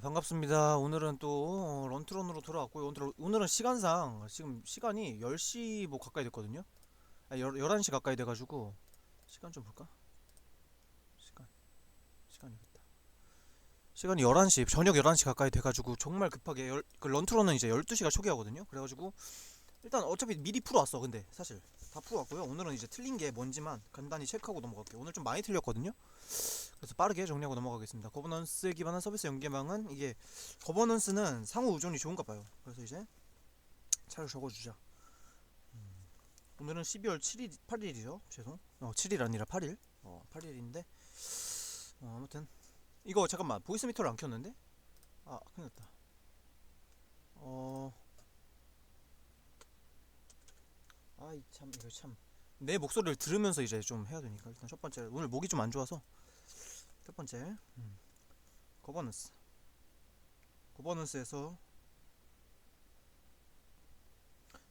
반갑습니다. 오늘은 또 어, 런트런으로 돌아왔고요. 오늘, 오늘은 시간상 지금 시간이 10시 뭐 가까이 됐거든요. 아, 11시 가까이 돼가지고 시간 좀 볼까? 시간 시간이겠다. 시간이 11시 저녁 11시 가까이 돼가지고 정말 급하게 열, 그 런트런은 이제 12시가 초기화거든요. 그래가지고 일단 어차피 미리 풀어왔어. 근데 사실 다 풀어왔고요. 오늘은 이제 틀린 게 뭔지만 간단히 체크하고 넘어갈게요. 오늘 좀 많이 틀렸거든요. 그래서 빠르게 정리하고 넘어가겠습니다. 거버넌스에 기반한 서비스 연계망은 이게 거버넌스는 상호 의존이 좋은가 봐요. 그래서 이제 차를 적어주자. 음, 오늘은 12월 7일, 8일이죠. 죄송. 어, 7일 아니라 8일. 어, 8일인데 어, 아무튼 이거 잠깐만 보이스 미터를 안 켰는데? 아, 큰일 났다. 어, 아이 참 이거 참. 내 목소리를 들으면서 이제 좀 해야 되니까. 일단 첫 번째. 오늘 목이 좀 안 좋아서. 첫 번째. 음. 거버넌스. 거버넌스에서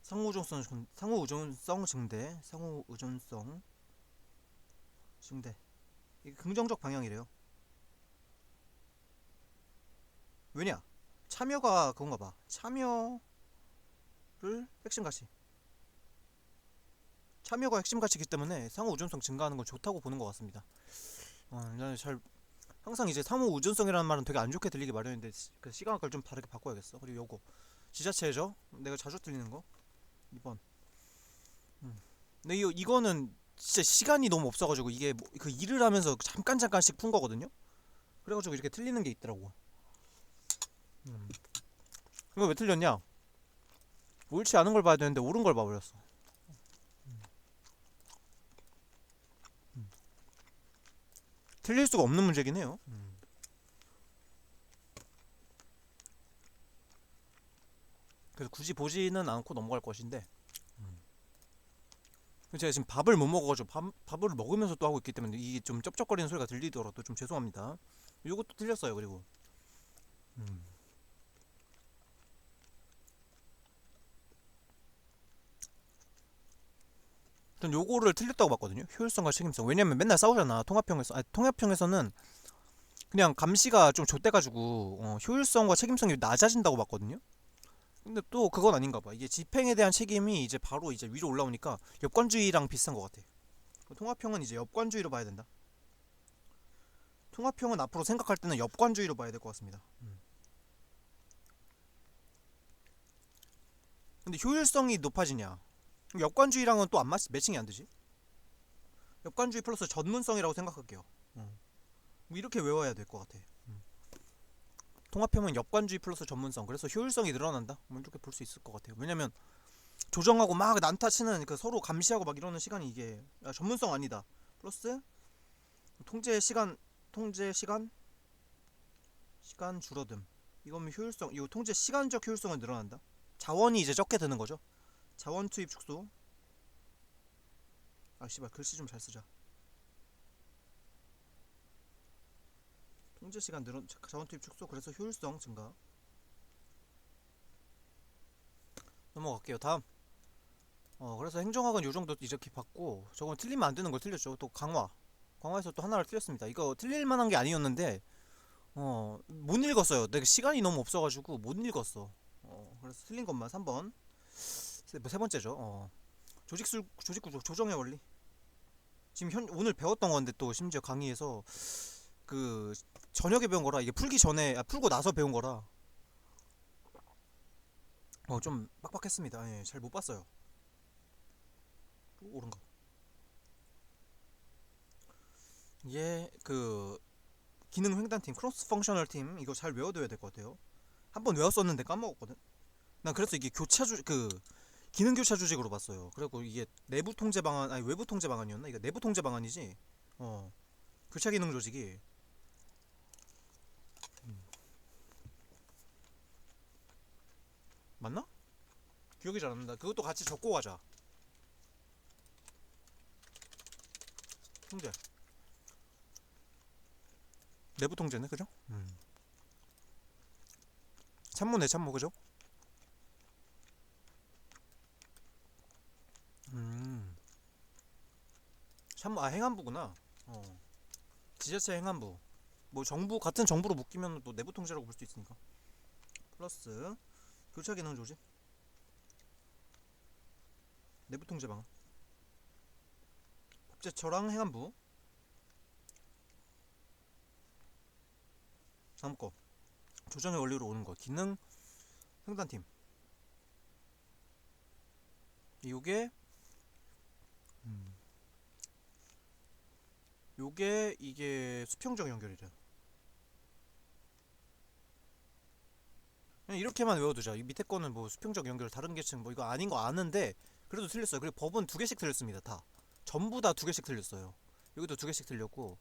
상호 의존성 상호 의존성 증대 상호 의존성 증대. 이게 긍정적 방향이래요. 왜냐? 참여가 그건가 봐. 참여를 핵심 가치 참여가 핵심 가치이기 때문에 상호 의존성 증가하는 건 좋다고 보는 것 같습니다. 어, 잘 항상 이제 상호 의존성이라는 말은 되게 안 좋게 들리기 마련인데 시- 그 시각을 좀 다르게 바꿔야겠어. 그리고 요거 지자체죠. 내가 자주 들리는 거 2번. 음. 근데 이 이거는 진짜 시간이 너무 없어가지고 이게 뭐, 그 일을 하면서 잠깐 잠깐씩 푼 거거든요. 그래가지고 이렇게 틀리는 게 있더라고. 음. 이거 왜 틀렸냐? 옳지 않은 걸 봐야 되는데 옳은 걸 봐버렸어. 틀릴 수가 없는 문제긴 해요. 그래서 굳이 보지는 않고 넘어갈 것인데 제가 지금 밥을 못 먹어가지고 밥, 밥을 먹으면서 또 하고 있기 때문에 이게 좀 쩝쩝거리는 소리가 들리더라도 좀 죄송합니다. 요것도 틀렸어요. 그리고 음. 전 요거를 틀렸다고 봤거든요. 효율성과 책임성. 왜냐면 맨날 싸우잖아. 통합형에서 아니, 통합형에서는 그냥 감시가 좀 좆돼가지고 어, 효율성과 책임성이 낮아진다고 봤거든요. 근데 또 그건 아닌가 봐. 이게 집행에 대한 책임이 이제 바로 이제 위로 올라오니까 엽관주의랑 비슷한 것 같아. 통합형은 이제 엽관주의로 봐야 된다. 통합형은 앞으로 생각할 때는 엽관주의로 봐야 될 것 같습니다. 음. 근데 효율성이 높아지냐? 그럼 엽관주의랑은 또 안 매칭이 안 되지? 엽관주의 플러스 전문성이라고 생각할게요. 어. 뭐 이렇게 외워야 될 것 같아. 음. 통합형은 엽관주의 플러스 전문성. 그래서 효율성이 늘어난다. 뭐 이렇게 볼 수 있을 것 같아요. 왜냐면 조정하고 막 난타 치는 그 서로 감시하고 막 이러는 시간이 이게 야, 전문성 아니다. 플러스 통제 시간 통제 시간 시간 줄어듦. 이거면 효율성 이거 통제 시간적 효율성은 늘어난다. 자원이 이제 적게 드는 거죠. 자원 투입 축소. 아 씨발 글씨 좀 잘 쓰자. 통제 시간 늘어 자원 투입 축소 그래서 효율성 증가. 넘어갈게요. 다음. 어 그래서 행정학은 요 정도 이렇게 봤고 저건 틀리면 안 되는 걸 틀렸죠. 또 강화. 강화에서 또 하나를 틀렸습니다. 이거 틀릴 만한 게 아니었는데 어 못 읽었어요. 내가 시간이 너무 없어가지고 못 읽었어. 어 그래서 틀린 것만 3번. 세, 세 번째죠. 어. 조직술 조직구조 조정의 원리. 지금 현 오늘 배웠던 건데 또 심지어 강의에서 그 저녁에 배운 거라 이게 풀기 전에 아, 풀고 나서 배운 거라 어 좀 빡빡했습니다. 예, 잘 못 봤어요. 오, 옳은가? 이게 그 기능 횡단팀 크로스 펑셔널 팀 이거 잘 외워둬야 될 것 같아요. 한 번 외웠었는데 까먹었거든. 난 그래서 이게 교차 주 그 기능 교차 조직으로 봤어요. 그리고 이게 내부 통제 방안 아니 외부 통제 방안이었나? 이거 내부 통제 방안이지. 어. 교차 기능 조직이 음. 맞나? 기억이 잘 안 난다. 그것도 같이 적고 가자. 통제. 내부 통제네, 그죠? 음. 참모네, 참모, 그죠? 3번 아 행안부구나. 어. 지자체 행안부. 뭐 정부 같은 정부로 묶이면 또 내부 통제라고 볼 수 있으니까. 플러스 교차 기능 조지 내부 통제 방안. 법제처랑 행안부. 다음 거. 조정의 원리로 오는 거. 기능 상단팀. 이게 음. 요게 이게 수평적 연결이래 그냥 이렇게만 외워두자. 이 밑에 거는 뭐 수평적 연결 다른 계층 뭐 이거 아닌 거 아는데 그래도 틀렸어요. 그리고 법은 두 개씩 틀렸습니다 다. 전부 다 두 개씩 틀렸어요. 여기도 두 개씩 틀렸고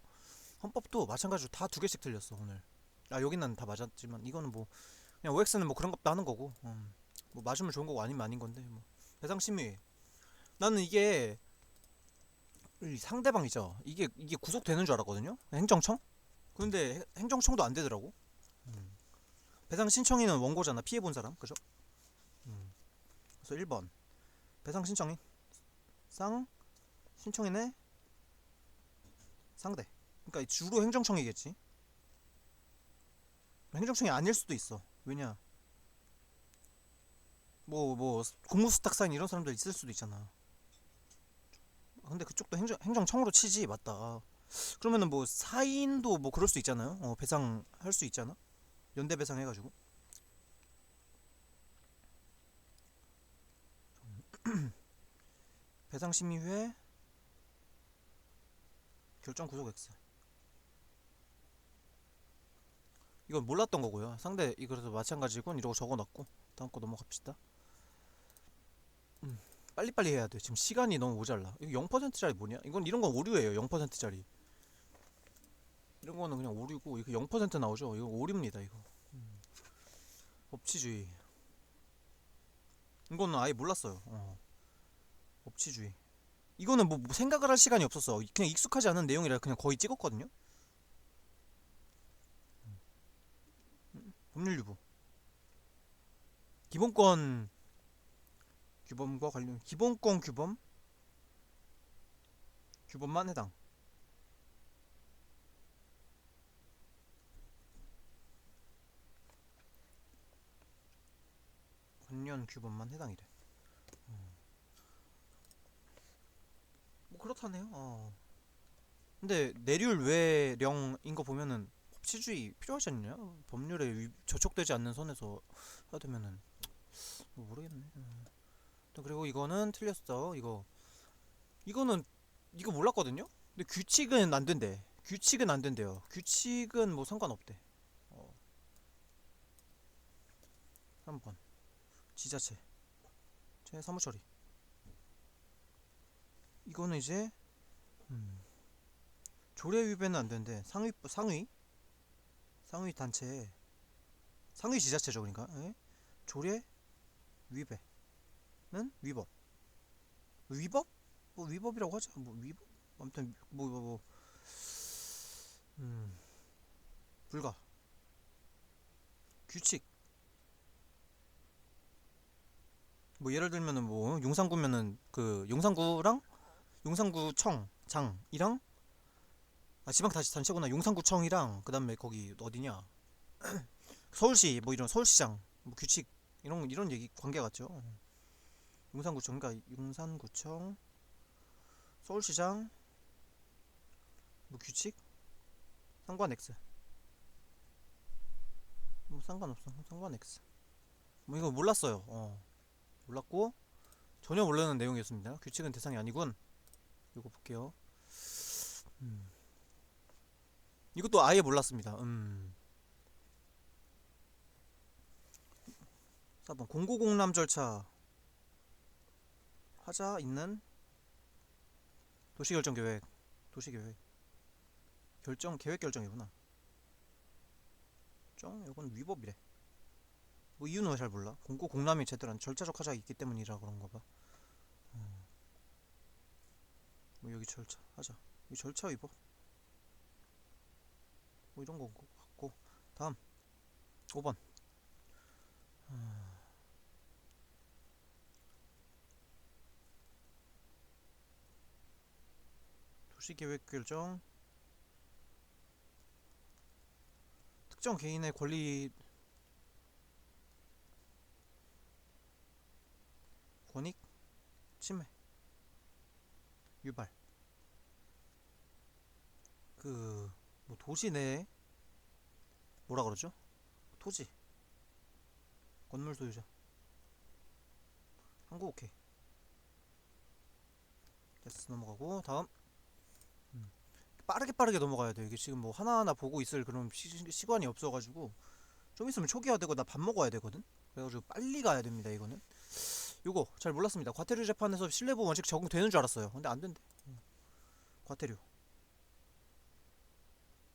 헌법도 마찬가지로 다 두 개씩 틀렸어 오늘. 아 여기는 다 맞았지만 이거는 뭐 그냥 OX는 뭐 그런 것도 하는 거고. 음, 뭐 맞으면 좋은 거고 아니면 아닌 건데 뭐. 배상 심의. 나는 이게 이 상대방이죠. 이게 이게 구속되는 줄 알았거든요. 행정청? 근데 해- 행정청도 안 되더라고. 음. 배상 신청인은 원고잖아. 피해 본 사람. 그죠? 음. 그래서 1번. 배상 신청인. 쌍 신청인의 상대. 그러니까 주로 행정청이겠지. 행정청이 아닐 수도 있어. 왜냐? 뭐뭐 공무수탁 사인 이런 사람들 있을 수도 있잖아. 근데 그쪽도 행정 행정청으로 치지 맞다. 그러면은 뭐 사인도 뭐 그럴 수 있잖아요. 어, 배상 할 수 있잖아. 연대 배상 해가지고. 배상 심의회 결정 구속 X. 이건 몰랐던 거고요. 상대 이거라서 마찬가지고 이러고 적어놨고 다음 거 넘어갑시다. 음, 빨리빨리 해야 돼. 지금 시간이 너무 모자라. 이거 0%짜리 뭐냐? 이건 이런 건 오류예요. 0%짜리. 이런 거는 그냥 오류고 이거 0% 나오죠. 이거 오류입니다. 이거. 음. 법치주의. 이거는 아예 몰랐어요. 어. 법치주의. 이거는 뭐, 뭐 생각을 할 시간이 없었어. 그냥 익숙하지 않은 내용이라 그냥 거의 찍었거든요. 법률 유보 기본권 규범과 관련 기본권 규범 규범만 해당 관련 규범만 해당이래 음. 뭐 그렇다네요 어. 근데 내률 외령인 거 보면은 법치주의 필요하지 않냐? 법률에 위- 저촉되지 않는 선에서 해야 되면은 뭐 모르겠네. 음. 또 그리고 이거는 틀렸어. 이거 이거는 이거 몰랐거든요. 근데 규칙은 안 된대. 규칙은 안 된대요. 규칙은 뭐 상관없대. 어. 3번 지자체 제 사무처리 이거는 이제 음. 조례 위배는 안 된대. 상위 상위 상위 단체에 상위 지자체죠 그러니까 예? 조례 위배 는 위법. 위법? 뭐 위법이라고 하죠 뭐 위법? 아무튼 뭐 뭐 뭐. 음. 불가. 규칙. 뭐 예를 들면은 뭐 용산구면은 그 용산구랑 용산구청 장이랑? 아 지방 다시 단체구나. 용산구청이랑 그다음에 거기 어디냐? 서울시 뭐 이런 서울시장 뭐 규칙 이런 이런 얘기 관계 같죠 용산구청 그러니까 용산구청 서울시장 뭐 규칙? 상관 X. 뭐 상관없어. 상관 X. 뭐 이거 몰랐어요. 어. 몰랐고 전혀 모르는 내용이었습니다. 규칙은 대상이 아니군. 이거 볼게요. 음. 이것도 아예 몰랐습니다. 음. 4번 공고공람 절차 하자 있는 도시결정 계획 도시계획 결정 계획 결정이구나. 정 이건 위법이래. 뭐 이유는 왜 잘 몰라. 공고 공람이 제대로 한 절차적 하자가 있기 때문이라 그런가 봐. 음. 뭐 여기 절차 하자. 이 절차 위법. 뭐 이런 거 같고 다음 5번 도시계획 결정 특정 개인의 권리 권익 침해 유발. 그 뭐 도시 내에 뭐라 그러죠? 토지. 건물 소유자. 한국 오케이. 됐어. 넘어가고 다음 음. 빠르게 빠르게 넘어가야 돼. 이게 지금 뭐 하나하나 보고 있을 그런 시, 시간이 없어가지고 좀 있으면 초기화 되고 나 밥 먹어야 되거든? 그래가지고 빨리 가야 됩니다 이거는. 요거 잘 몰랐습니다. 과태료 재판에서 신뢰보 원칙 적용되는 줄 알았어요. 근데 안 된대. 음. 과태료.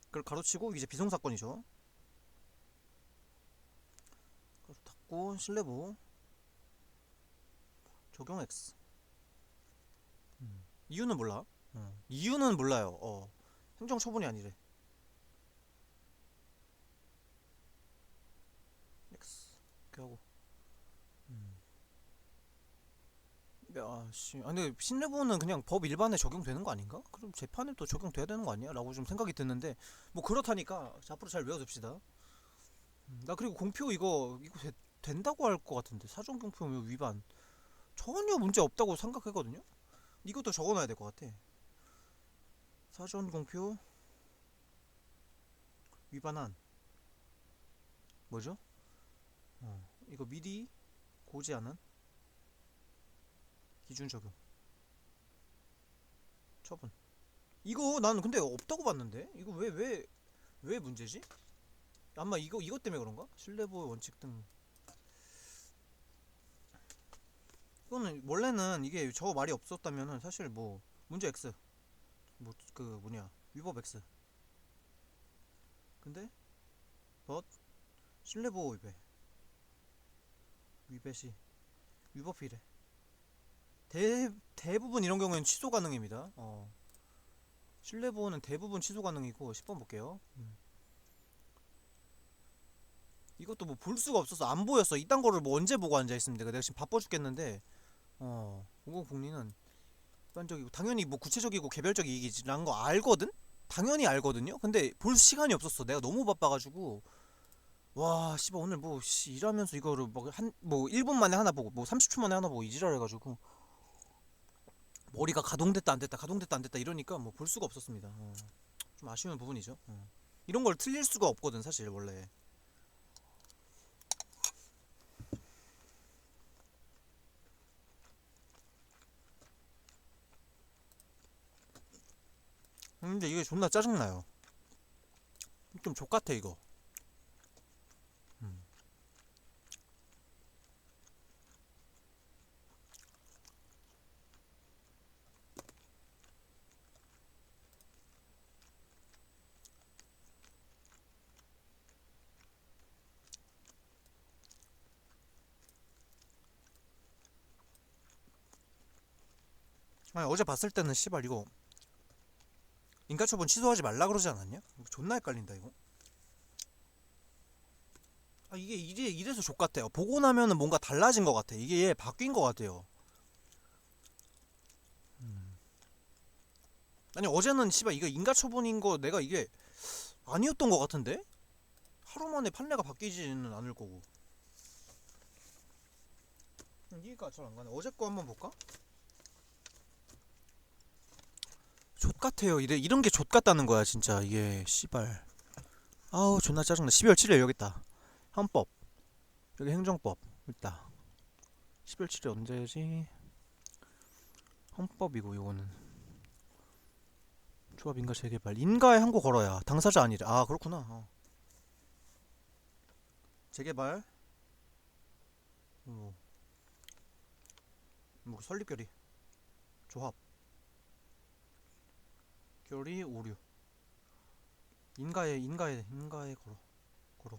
그걸 가로치고 이제 비송 사건이죠. 그래서 닫고 신뢰보 적용 X. 음. 이유는 몰라. 어. 이유는 몰라요. 어. 행정 처분이 아니래. X 이렇게 하고. 음. 야, 씨. 아, 근데 신뢰보호는 그냥 법 일반에 적용되는 거 아닌가? 그럼 재판에 또 적용돼야 되는 거 아니야? 라고 좀 생각이 드는데 뭐 그렇다니까. 자, 앞으로 잘 외워둡시다. 음, 나 그리고 공표 이거 이거 되, 된다고 할 것 같은데. 사전 공표 위반. 전혀 문제 없다고 생각했거든요? 이것도 적어놔야 될 것 같아 사전 공표? 위반한 뭐죠? 어, 이거 미리 고지하는 기준 적용. 처분. 이거 나는 근데 없다고 봤는데? 이거 왜 왜 왜 문제지? 아마 이거 이것 때문에 그런가? 신뢰보호 원칙 등. 이거는 원래는 이게 저 말이 없었다면은 사실 뭐 문제 X 뭐 그 뭐냐 X 근데 but 신뢰보호 위배 위배 시 위법 비례 대 대부분 이런 경우에는 취소 가능입니다. 어. 신뢰보호는 대부분 취소 가능이고 10번 볼게요. 음. 이것도 뭐 볼 수가 없어서 안 보였어. 이딴 거를 뭐 언제 보고 앉아 있습니까? 내가 지금 바빠 죽겠는데 어 공공복리는 일반적이고 당연히 뭐 구체적이고 개별적 이익이지라는 거 알거든. 당연히 알거든요. 근데 볼 시간이 없었어. 내가 너무 바빠가지고 와 씨발 오늘 뭐 씨, 일하면서 이거를 뭐한뭐 1분 만에 하나 보고 뭐 30초 만에 하나 보고 이지랄 해가지고 머리가 가동됐다 안 됐다 가동됐다 안 됐다 이러니까 뭐 볼 수가 없었습니다. 어. 좀 아쉬운 부분이죠. 어. 이런 걸 틀릴 수가 없거든 사실 원래. 근데 이게 존나 짜증나요. 좀 족같아 이거. 음. 아니 어제 봤을 때는 씨발 이거 인가 처분 취소하지 말라 그러지 않았냐? 이거 존나 헷갈린다 이거. 아 이게 이래 이래서 족 같아요. 보고 나면은 뭔가 달라진 것 같아. 이게 얘 바뀐 것 같아요. 음. 아니 어제는 씨발 이거 인가 처분인 거 내가 이게 아니었던 것 같은데 하루 만에 판례가 바뀌지는 않을 거고. 이해가 잘 안 가네. 어제 거 한번 볼까? 족 같아요. 이래 이런 게족 같다는 거야, 진짜. 이게 씨발. 아우, 존나 짜증나. 12월 7일 여기 있다. 헌법. 여기 행정법. 있다. 12월 7일 언제지? 헌법이고 이거는 조합 인가 재개발. 인가에 한고 걸어야 당사자 아니래. 아, 그렇구나. 어. 재개발. 뭐, 뭐 설립결의. 조합. 결의 오류. 인가에 인가에 인가에 걸어 걸어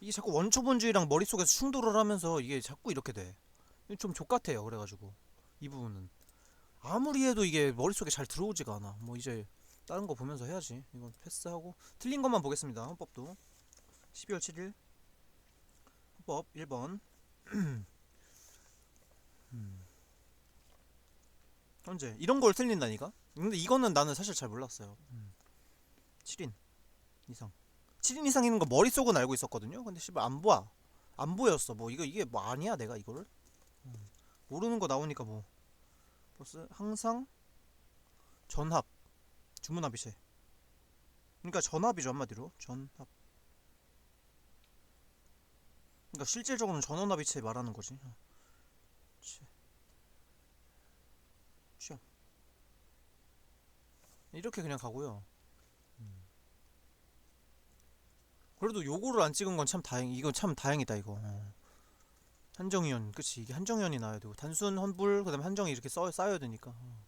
이게 자꾸 원초본주의랑 머릿속에서 충돌을 하면서 이게 자꾸 이렇게 돼좀 족같아요 그래가지고. 이 부분은. 아무리 해도 이게 머릿속에 잘 들어오지가 않아. 뭐 이제 다른 거 보면서 해야지. 이건 패스하고. 틀린 것만 보겠습니다 헌법도. 12월 7일. 헌법 1번. 음. 현재. 이런 걸 틀린다니까? 근데 이거는 나는 사실 잘 몰랐어요. 음. 7인 이상. 7인 이상 있는 거 머릿속은 알고 있었거든요. 근데 씨발 안 보아. 안 보였어. 뭐 이거 이게 뭐 아니야 내가 이거를. 음. 모르는 거 나오니까 뭐. 플러스 항상 전합 주문합이체. 그러니까 전합이죠 한마디로 전합. 그러니까 실질적으로는 전원합이체 말하는 거지. 어. 치. 취향. 이렇게 그냥 가고요. 음. 그래도 요거를 안 찍은 건 참 다행. 이건 참 다행이다 이거. 어. 한정위원, 그치 이게 한정위원이 나와야 되고 단순 환불 그 다음에 한정이 이렇게 써 쌓여야 되니까. 어.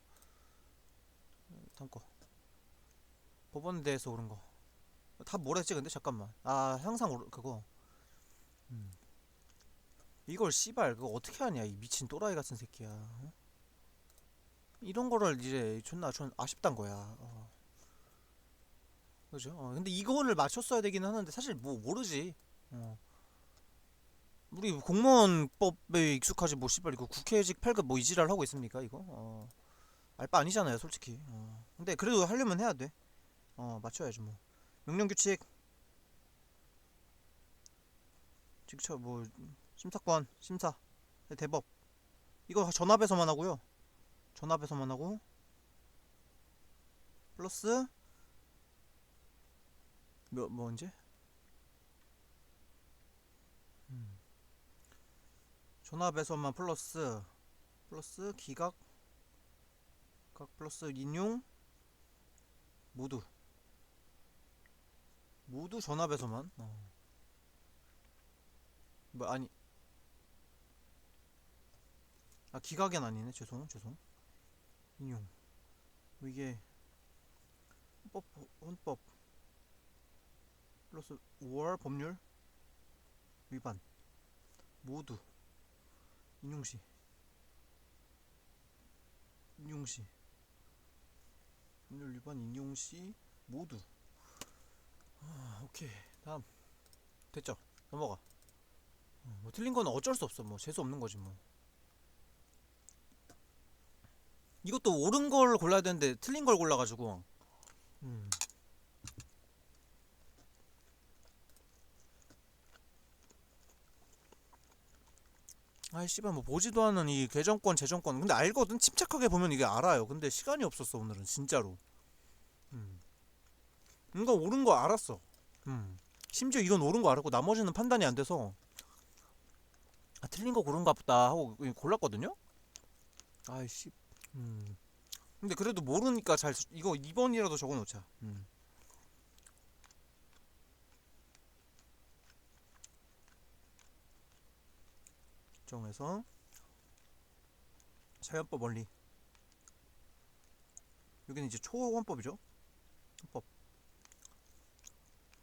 다음 거. 법원에 대해서 오른 거. 다 뭐랬지 근데 잠깐만. 아 항상 오르 그거. 음. 이걸 씨발 그거 어떻게 하냐 이 미친 또라이 같은 새끼야. 어? 이런 거를 이제 존나 전 아쉽단 거야. 어. 그죠? 어, 근데 이거를 맞췄어야 되긴 하는데 사실 뭐 모르지. 어. 우리 공무원법에 익숙하지 뭐 씨발 이거 국회직 8급 뭐 이지랄 하고 있습니까 이거? 어. 알바 아니잖아요 솔직히. 어. 근데 그래도 하려면 해야 돼. 어 맞춰야지 뭐. 명령 규칙. 직처 뭐 심사권 심사 대법 이거 전압에서만 하고요. 전압에서만 하고 플러스 몇뭐 언제? 음. 전압에서만 플러스 플러스 기각 각 플러스 인용 모두 모두 전압에서만 어. 뭐 아니 아 기각엔 아니네 죄송 죄송 인용. 뭐 이게 헌법 헌법 플러스 5월 법률 위반. 모두 인용시. 인용시. 법률 위반 인용시 모두. 아 오케이. 다음. 됐죠? 넘어가. 어, 뭐 틀린 건 어쩔 수 없어. 뭐 재수 없는 거지 뭐 이것도 옳은 걸 골라야 되는데 틀린 걸 골라가지고. 음. 아이 씨발 뭐 보지도 않은 이 개정권 재정권. 근데 알거든. 침착하게 보면 이게 알아요. 근데 시간이 없었어 오늘은. 진짜로. 음. 이거 옳은 거 알았어. 음. 심지어 이건 옳은 거 알았고 나머지는 판단이 안 돼서. 아 틀린 거 고른가 보다 하고 골랐거든요? 아이 씨 음. 근데 그래도 모르니까 잘 수- 이거 2번이라도 적어 놓자. 음. 정해서 사연법 원리. 여기는 이제 초원법이죠. 헌법.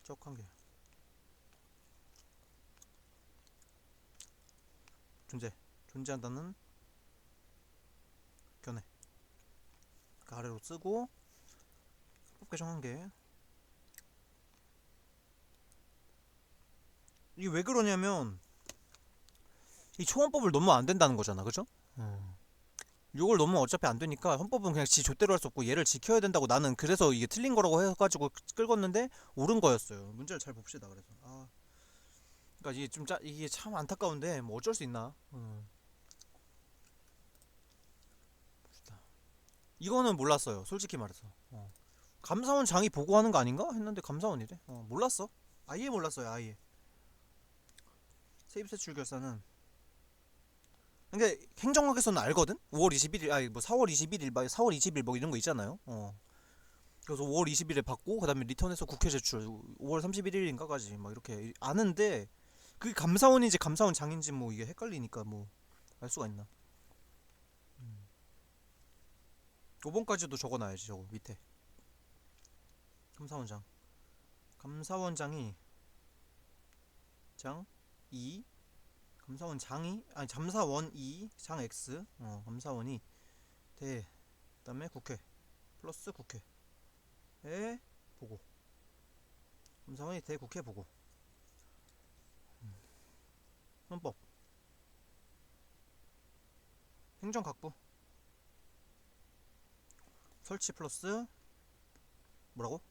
적한 개. 존재. 존재한다는 견해. 그 아래로 쓰고 법 개정한 게 이게 왜 그러냐면 이 초원법을 넣으면 안 된다는 거잖아 그죠? 어. 요걸 넣으면 어차피 안 되니까 헌법은 그냥 지 좆대로 할 수 없고 얘를 지켜야 된다고 나는 그래서 이게 틀린 거라고 해가지고 끌었는데 옳은 거였어요 문제를 잘 봅시다 그래서 아 그러니까 이게 좀 짜, 이게 참 안타까운데 뭐 어쩔 수 있나 어. 이거는 몰랐어요. 솔직히 말해서. 어. 감사원 장이 보고하는 거 아닌가? 했는데 감사원이래. 어, 몰랐어. 아예 몰랐어요. 아예. 세입 세출 결산은 그러니까 행정학에서는 알거든. 5월 21일 아니 뭐 4월 21일 막 4월 20일 뭐 이런 거 있잖아요. 어. 그래서 5월 20일에 받고 그다음에 리턴해서 국회 제출 5월 31일인가까지 막 이렇게 아는데 그게 감사원인지 감사원 장인지 뭐 이게 헷갈리니까 뭐 알 수가 있나? 5번까지도 적어놔야지 저거 밑에. 감사원장. 감사원장이 장? 2 감사원 장이? 아니 감사원 2 장 X? 어 감사원이 대 그다음에 국회. 플러스 국회에? 보고. 감사원이 대 국회 보고. 음. 헌법. 행정각부 설치 플러스 뭐라고?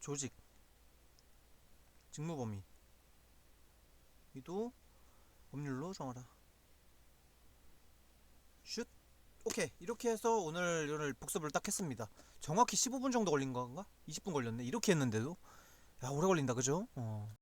조직. 직무 범위. 이도 법률로 정하라. 슛. 오케이. 이렇게 해서 오늘 오늘 복습을 딱 했습니다. 정확히 15분 정도 걸린 건가? 20분 걸렸네. 이렇게 했는데도. 야 오래 걸린다. 그죠? 어.